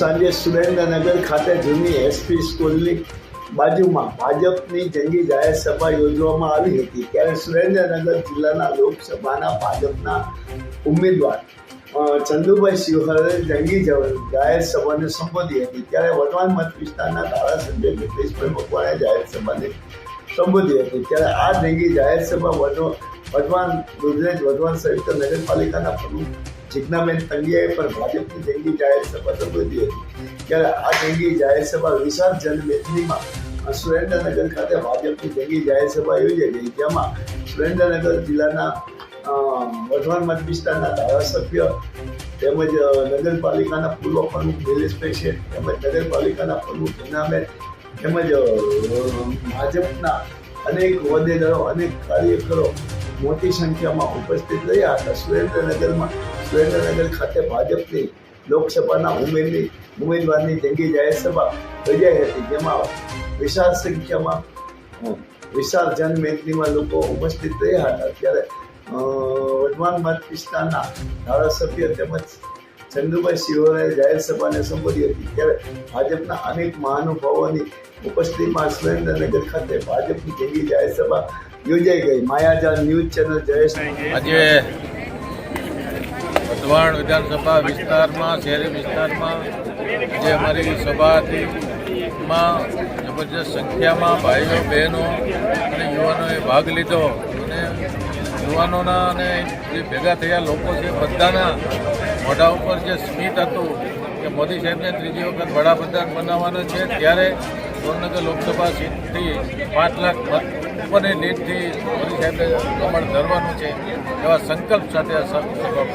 ખાતે જૂની એસપી સ્કૂલની બાજુમાં ભાજપની જંગી જાહેર સભા યોજવામાં આવી હતી. ત્યારે સુરેન્દ્રનગર જિલ્લાના લોકસભાના ભાજપના ઉમેદવાર ચંદુભાઈ શિવહરે જંગી જાહેર સભાને સંબોધી હતી. ત્યારે વઢવાણ મત વિસ્તારના ધારાસભ્ય જગદીશભાઈ મકવાણે જાહેર સભાને સંબોધી હતી. ત્યારે આ જંગી જાહેર સભા વઢવા- વઢવાણ દુધરેજ વઢવાણ સહિત નગરપાલિકાના પ્રમુખ જિજ્ઞાબેન તંગિયાએ પણ ભાજપની જંગી જાહેર સભા સંબોધી હતી ત્યારે આ જંગી જાહેર સભા વિશાળ જનમેદનીમાં સુરેન્દ્રનગર ખાતે ભાજપની જંગી જાહેર સભા યોજાઈ ગઈ. જેમાં સુરેન્દ્રનગર જિલ્લાના વઢવાણ મત વિસ્તારના ધારાસભ્ય તેમજ નગરપાલિકાના પૂર્વ પ્રમુખ નિલેશભાઈ શેઠ તેમજ નગરપાલિકાના પ્રમુખ જિજ્ઞાબેન તેમજ ભાજપના અનેક હોદ્દેદારો અનેક કાર્યકરો મોટી સંખ્યામાં ઉપસ્થિત રહ્યા હતા. સુરેન્દ્રનગરમાં, સુરેન્દ્રનગર ખાતે ભાજપની લોકસભાના ઉમેદની, ઉમેદવારની જંગી જાહેર સભા યોજાઈ હતી, જેમાં વિશાળ સંખ્યામાં, વિશાળ જનમેદનીમાં લોકો ઉપસ્થિત રહ્યા હતા. ત્યારે વર્ધમાન મત વિસ્તારના ધારાસભ્ય તેમજ ચંદુભાઈ શિવરાએ જાહેર સભાને સંબોધી હતી. ત્યારે ભાજપના અનેક મહાનુભાવોની ઉપસ્થિતિમાં સુરેન્દ્રનગર ખાતે ભાજપની જંગી જાહેર સભા યોજાઈ ગઈ. માયાજાળ ન્યૂઝ ચેનલ જયેશ આજે વઢવાણ વિધાનસભા વિસ્તારમાં, શહેરી વિસ્તારમાં જે અમારી સભા હતી માં જબરજસ્ત સંખ્યામાં ભાઈઓ, બહેનો અને યુવાનોએ ભાગ લીધો. યુવાનોના અને જે ભેગા થયા લોકો છે, બધાના મોઢા ઉપર જે સ્મિત હતું કે મોદી સાહેબને ત્રીજી વખત વડાપ્રધાન બનાવવાનો છે, ત્યારે સુરેન્દ્રનગર લોકસભા સીટથી પાંચ લાખ મત ઉપરની લીડથી મોદી સાહેબને કમળ ધરવાનું છે, એવા સંકલ્પ સાથે આ સભા